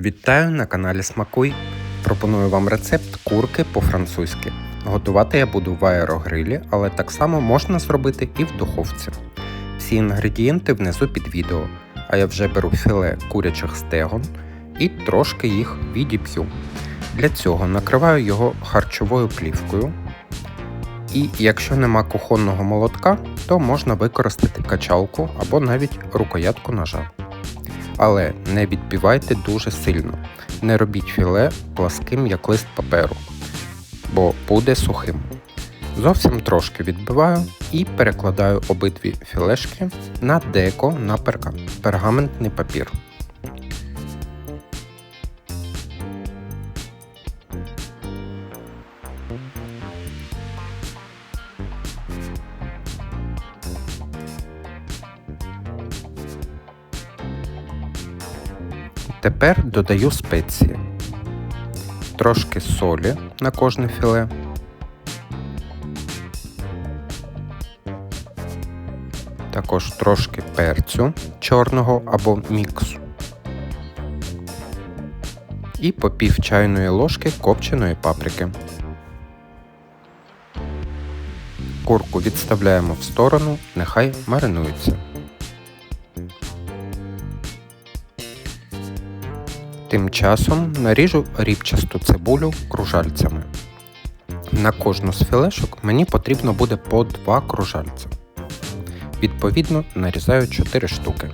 Вітаю на каналі Смакуй. Пропоную вам рецепт курки по-французьки. Готувати я буду в аерогрилі, але так само можна зробити і в духовці. Всі інгредієнти внизу під відео, а я вже беру філе курячих стегон і трошки їх відіп'ю. Для цього накриваю його харчовою плівкою. І якщо нема кухонного молотка, то можна використати качалку або навіть рукоятку ножа. Але не відбивайте дуже сильно. Не робіть філе пласким, як лист паперу, бо буде сухим. Зовсім трошки відбиваю і перекладаю обидві філешки на деко на пергаментний папір. Тепер додаю спеції. Трошки солі на кожне філе. Також трошки перцю чорного або міксу. І по пів чайної ложки копченої паприки. Курку відставляємо в сторону, нехай маринується. Тим часом наріжу рібчасту цибулю кружальцями. На кожну з філешок мені потрібно буде по 2 кружальця. Відповідно, нарізаю 4 штуки.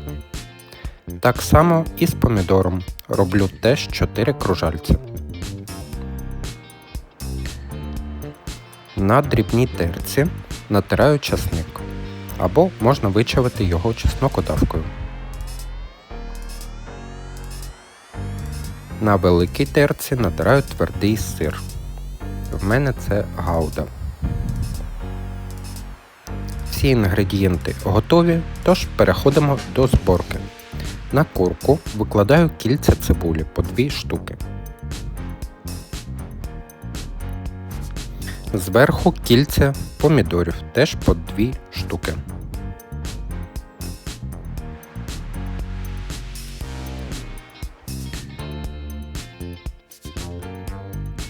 Так само і з помідором роблю теж 4 кружальця. На дрібній терці натираю часник або можна вичавити його чеснокодавкою. На великій терці натираю твердий сир. В мене це гауда. Всі інгредієнти готові, тож переходимо до зборки. На курку викладаю кільця цибулі по 2 штуки. Зверху кільця помідорів теж по 2 штуки.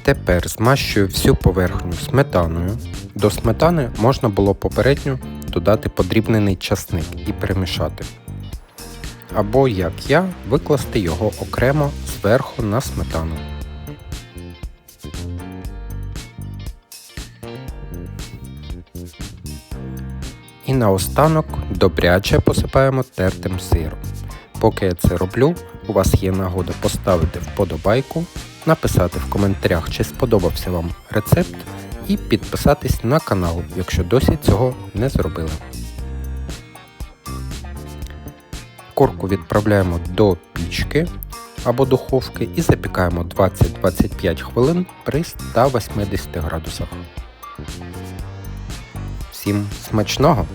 Тепер змащую всю поверхню сметаною. До сметани можна було попередньо додати подрібнений часник і перемішати. Або, як я, викласти його окремо зверху на сметану. І наостанок добряче посипаємо тертим сиром. Поки я це роблю, у вас є нагода поставити вподобайку, написати в коментарях, чи сподобався вам рецепт, і підписатись на канал, якщо досі цього не зробили. Курку відправляємо до пічки або духовки і запікаємо 20-25 хвилин при 180 градусах. Всім смачного!